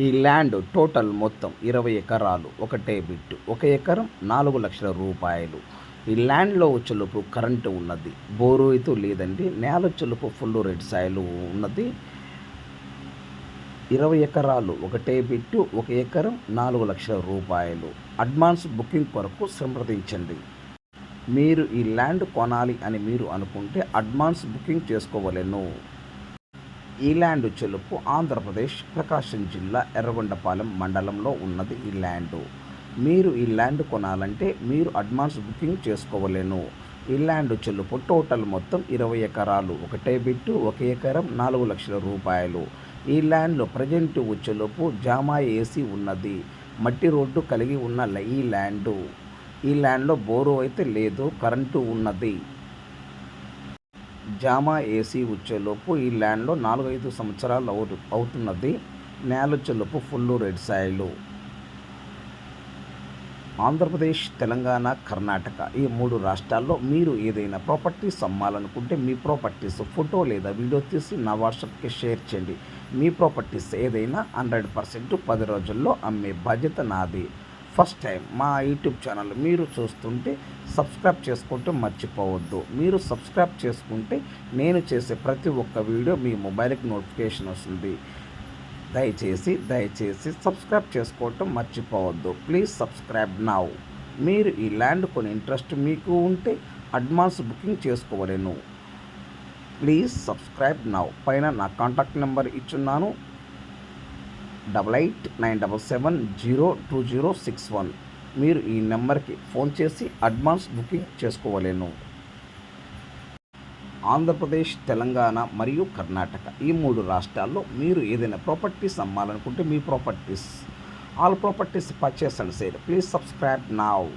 ఈ land total మొత్తం ఇరవై ఎకరాలు ఒకటే బిట్టు. ఒక ఎకరం నాలుగు లక్షల రూపాయలు. ఈ ల్యాండ్లో చెలుపు కరెంటు ఉన్నది. బోరు అయితే లేదండి. నేల చెలుపు ఫుల్ రెడ్ సాయిలు ఉన్నది. ఇరవై ఎకరాలు ఒకటే బిట్టు ఒక ఎకరం నాలుగు లక్షల రూపాయలు. అడ్వాన్స్ బుకింగ్ కొరకు సంప్రదించండి. మీరు ఈ ల్యాండ్ కొనాలి అని మీరు అనుకుంటే అడ్వాన్స్ బుకింగ్ చేసుకోవలెను. ఈ ల్యాండ్ చెలుపు ఆంధ్రప్రదేశ్ ప్రకాశం జిల్లా ఎర్రగొండపాలెం మండలంలో ఉన్నది ఈ ల్యాండ్. మీరు ఈ ల్యాండ్ కొనాలంటే మీరు అడ్వాన్స్ బుకింగ్ చేసుకోవలేను. ఈ ల్యాండ్ చెల్లుపు టోటల్ మొత్తం ఇరవై ఎకరాలు ఒకటే బిట్టు ఒక ఎకరం నాలుగు లక్షల రూపాయలు. ఈ ల్యాండ్లో ప్రజెంట్ వచ్చేలోపు జామా ఏసీ ఉన్నది మట్టి రోడ్డు కలిగి ఉన్న ఈ ల్యాండు. ఈ ల్యాండ్లో బోరు అయితే లేదు కరెంటు ఉన్నది. జామా ఏసీ వచ్చేలోపు ఈ ల్యాండ్లో నాలుగైదు సంవత్సరాలు అవు అవుతున్నది. నేల వచ్చేలోపు ఫుల్ రెడ్ సాయిలు. ఆంధ్రప్రదేశ్ తెలంగాణ కర్ణాటక ఈ మూడు రాష్ట్రాల్లో మీరు ఏదైనా ప్రాపర్టీస్ అమ్మాలనుకుంటే మీ ప్రాపర్టీస్ ఫోటో లేదా వీడియో తీసి నా వాట్సాప్కి షేర్ చేయండి. మీ ప్రాపర్టీస్ ఏదైనా హండ్రెడ్ పర్సెంట్ పది రోజుల్లో అమ్మే బాధ్యత నాది. ఫస్ట్ టైం మా యూట్యూబ్ ఛానల్ మీరు చూస్తుంటే సబ్స్క్రైబ్ చేసుకుంటే మర్చిపోవద్దు. మీరు సబ్స్క్రైబ్ చేసుకుంటే నేను చేసే ప్రతి ఒక్క వీడియో మీ మొబైల్కి నోటిఫికేషన్ వస్తుంది. దయచేసి దయచేసి సబ్స్క్రైబ్ చేసుకోవటం మర్చిపోవద్దు. Please subscribe now. మీరు ఈ ల్యాండ్ కొని ఇంట్రెస్ట్ మీకు ఉంటే advance booking చేసుకోవలేను. Please subscribe now. పైన నా contact number ఇచ్చున్నాను. Double eight nine double seven zero two zero six one. మీరు ఈ నెంబర్కి ఫోన్ చేసి అడ్వాన్స్ బుకింగ్ చేసుకోవలేను. ఆంధ్రప్రదేశ్ తెలంగాణ మరియు కర్ణాటక ఈ మూడు రాష్ట్రాల్లో మీరు ఏదైనా ప్రాపర్టీస్ అమ్మాలనుకుంటే మీ properties. All properties purchase and sale. Please subscribe now